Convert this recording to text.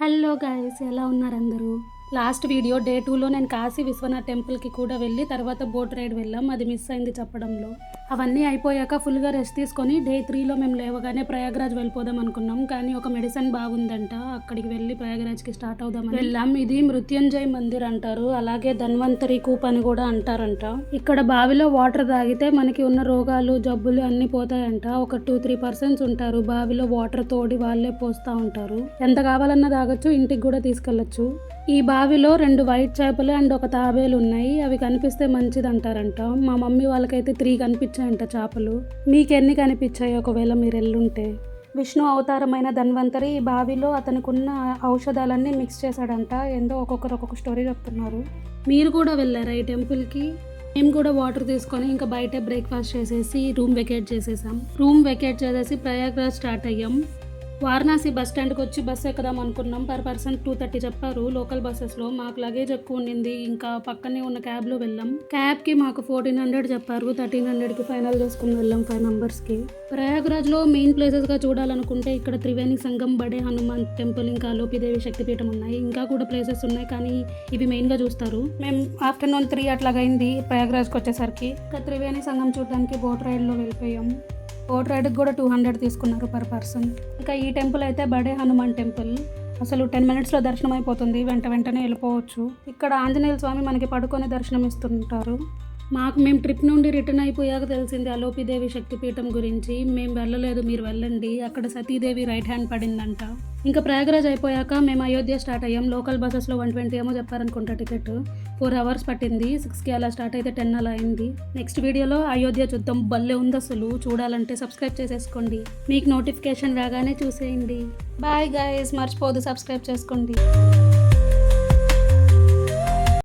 Hello guys ఎలా ఉన్నారు అందరూ? లాస్ట్ వీడియో డే టూలో నేను కాశీ విశ్వనాథ్ టెంపుల్కి కూడా వెళ్ళి తర్వాత బోట్ రైడ్ వెళ్ళాం. అది మిస్ అయింది చెప్పడంలో. అవన్నీ అయిపోయాక ఫుల్గా రెస్ట్ తీసుకొని డే త్రీలో మేము లేవగానే ప్రయాగ్రాజ్ వెళ్ళిపోదాం అనుకున్నాం. కానీ ఒక మెడిసిన్ బాగుందంట. అక్కడికి వెళ్ళి ప్రయాగ్రాజ్కి స్టార్ట్ అవుదాం వెళ్ళాం. ఇది మృత్యుంజయ్ మందిర్ అంటారు. అలాగే ధన్వంతరి కూప్ అని కూడా అంటారంట. ఇక్కడ బావిలో వాటర్ తాగితే మనకి ఉన్న రోగాలు జబ్బులు అన్ని పోతాయంట. ఒక టూ త్రీ పర్సెంట్స్ ఉంటారు. బావిలో వాటర్ తోడి వాళ్ళే పోస్తూ ఉంటారు. ఎంత కావాలన్నా తాగొచ్చు. ఇంటికి కూడా తీసుకెళ్ళచ్చు. ఈ బావిలో రెండు వైట్ చేపలు అండ్ ఒక తాబేలు ఉన్నాయి. అవి కనిపిస్తే మంచిది అంటారంట మా మమ్మీ వాళ్ళకైతే త్రీ కనిపించాయంట చేపలు. మీకు ఎన్ని కనిపించాయి ఒకవేళ మీరు ఎల్లుంటే విష్ణు అవతారమైన ధన్వంతరి ఈ బావిలో అతనికి ఉన్న ఔషధాలన్నీ మిక్స్ చేశాడంట. ఏందో ఒక్కొక్కరు ఒక్కొక్క స్టోరీ చెప్తున్నారు. మీరు కూడా వెళ్ళారా ఈ టెంపుల్కి? మేము కూడా వాటర్ తీసుకొని ఇంకా బయట బ్రేక్ఫాస్ట్ చేసేసి రూమ్ వెకేట్ చేసేసాం. రూమ్ వెకేట్ చేసేసి ప్రయాగ్రాజ్ స్టార్ట్ అయ్యాం. వారణాసి బస్ స్టాండ్కి వచ్చి బస్సు ఎక్కుదాం అనుకున్నాం. పర్ పర్సన్ టూ థర్టీ చెప్పారు. లోకల్ బస్సెస్లో మాకు లగేజ్ ఎక్కువ ఉండింది. ఇంకా పక్కనే ఉన్న క్యాబ్లో వెళ్ళాం. క్యాబ్కి మాకు ఫోర్టీన్ హండ్రెడ్ చెప్పారు. థర్టీన్ హండ్రెడ్కి ఫైనల్ చేసుకుని వెళ్ళాం ఫైవ్ మెంబర్స్కి. ప్రయాగ్రాజ్లో మెయిన్ ప్లేసెస్గా చూడాలనుకుంటే ఇక్కడ త్రివేణి సంఘం బడే హనుమాన్ టెంపుల్ ఇంకా లోపిదేవి శక్తిపీఠం ఉన్నాయి. ఇంకా కూడా ప్లేసెస్ ఉన్నాయి. కానీ ఇవి మెయిన్గా చూస్తారు. మేము ఆఫ్టర్నూన్ త్రీ అట్లాగైంది ప్రయాగ్రాజ్కి వచ్చేసరికి. ఇంకా త్రివేణి సంఘం చూడడానికి బోట్ రైడ్లో వెళ్ళిపోయాం. బోట్ రైడ్కి కూడా టూ హండ్రెడ్ తీసుకున్నారు పర్ పర్సన్. ఇంకా ఈ టెంపుల్ అయితే బడే హనుమాన్ టెంపుల్. అసలు టెన్ మినిట్స్లో దర్శనం అయిపోతుంది వెంట వెంటనే వెళ్ళిపోవచ్చు. ఇక్కడ ఆంజనేయ స్వామి మనకి పడుకొని దర్శనం ఇస్తుంటారు మాకు మేము ట్రిప్ నుండి రిటర్న్ అయిపోయాక తెలిసింది అలోపిదేవి శక్తిపీఠం గురించి. మేము వెళ్ళలేదు మీరు వెళ్ళండి. అక్కడ సతీదేవి రైట్ హ్యాండ్ పడిందంట. ఇంకా ప్రయాగరాజ్ అయిపోయాక మేము అయోధ్య స్టార్ట్ అయ్యాం. లోకల్ బస్సెస్లో వన్ ట్వంటీ ఏమో చెప్పారనుకుంటా టికెట్. ఫోర్ అవర్స్ పట్టింది. సిక్స్కి అలా స్టార్ట్ అయితే టెన్ అలా అయింది. నెక్స్ట్ వీడియోలో అయోధ్య చూద్దాం. భలే ఉంది అసలు. చూడాలంటే సబ్స్క్రైబ్ చేసేసుకోండి. మీకు నోటిఫికేషన్ రాగానే చూసేయండి. బాయ్ గైస్ మర్చిపోదు సబ్స్క్రైబ్ చేసుకోండి.